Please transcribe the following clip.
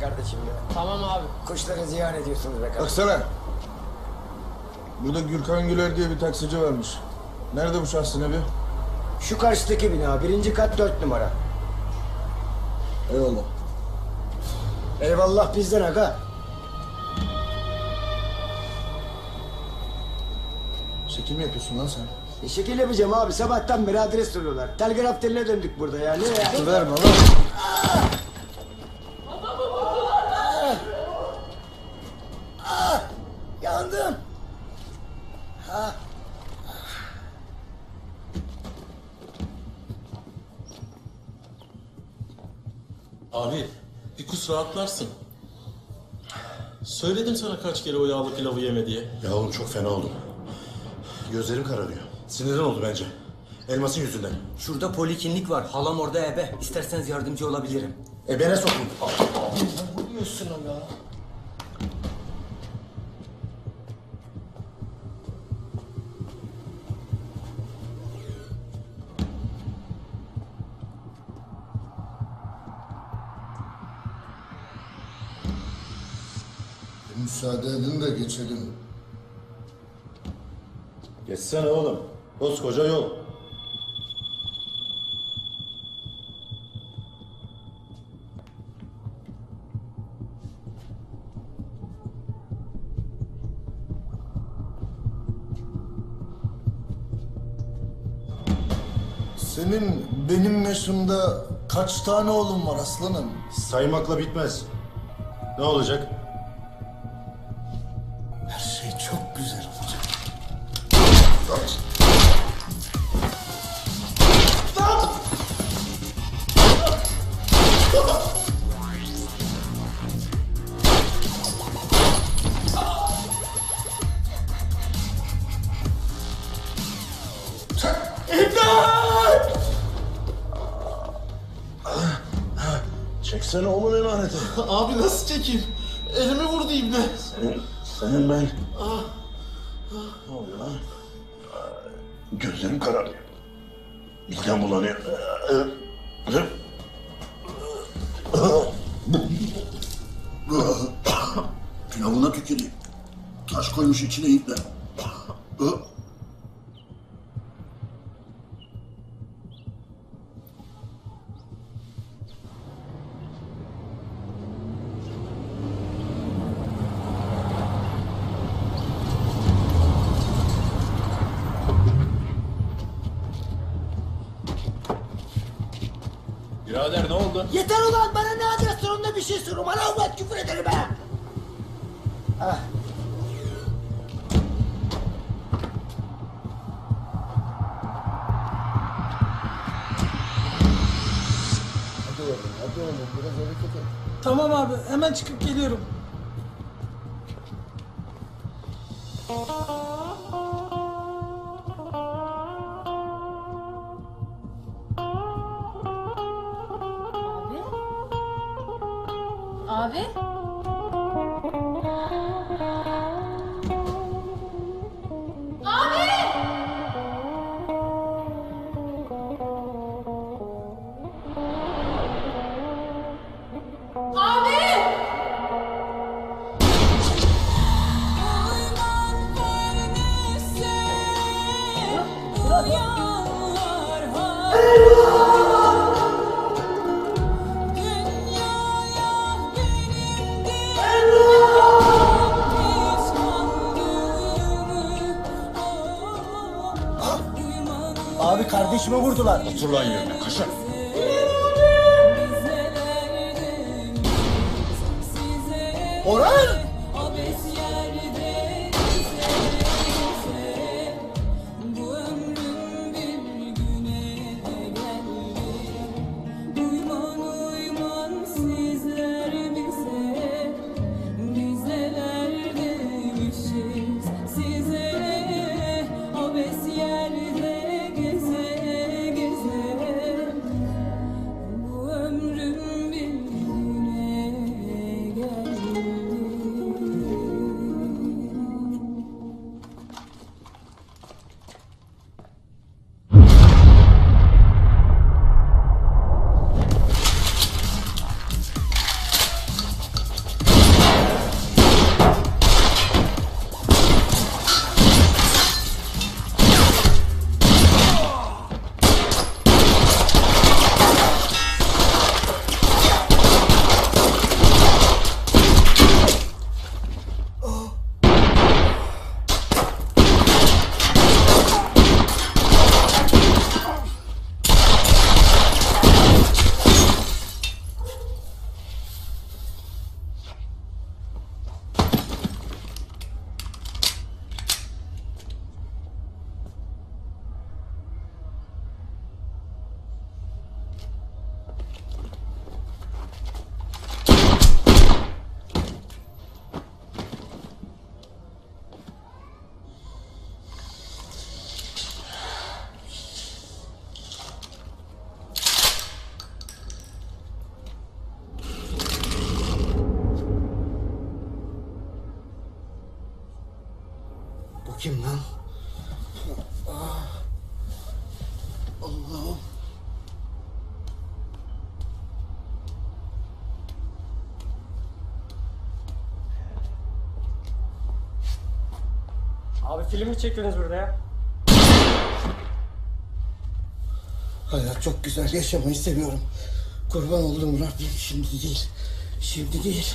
kardeşim be. Tamam abi. Kuşları ziyan ediyorsunuz be kardeşim. Baksana. Burada Gürkan Güler diye bir taksici varmış. Nerede bu şahsın evi? Şu karşıdaki bina birinci kat dört numara. Eyvallah. Eyvallah bizden aga. Şekil mi yapıyorsun lan sen? E, şekil yapacağım abi sabahtan beri adres soruyorlar. Telgraf teline döndük burada ya. Ne ya? Verme lan. Abi bir kus rahatlarsın. Söyledim sana kaç kere o yağlı pilavı yeme diye. Ya oğlum çok fena oldum. Gözlerim kararıyor. Sinirden oldu bence. Elmasın yüzünden. Şurada poliklinik var. Halam orada ebe. İsterseniz yardımcı olabilirim. Ebene sokun. Müsaade edin de geçelim. Geçsene oğlum. Koskoca yol. Senin benim yaşımda kaç tane oğlum var aslanım? Saymakla bitmez. Ne olacak? Çeksene oğlum emaneti. Abi nasıl çekeyim? Elimi vurdu ibne. Senin, senin ben... Ne oluyor lan? Gözlerim kararıyor. Midem bulanıyor. Pilavına tüküreyim. Taş koymuş içine iple. Birader ne oldu? Yeter ulan bana ne adres sorununda bir şey sorun. Bana avrat küfür ederim ha. Ah. Tamam abi hemen çıkıp geliyorum. Abi! Vurdular. Otur lan yerine kaşar. Orhan! Kim lan? Allah'ım. Abi film mi çekiyorsunuz burada ya? Hayat çok güzel yaşamayı seviyorum. Kurban olduğum Rabbim şimdi değil. Şimdi değil.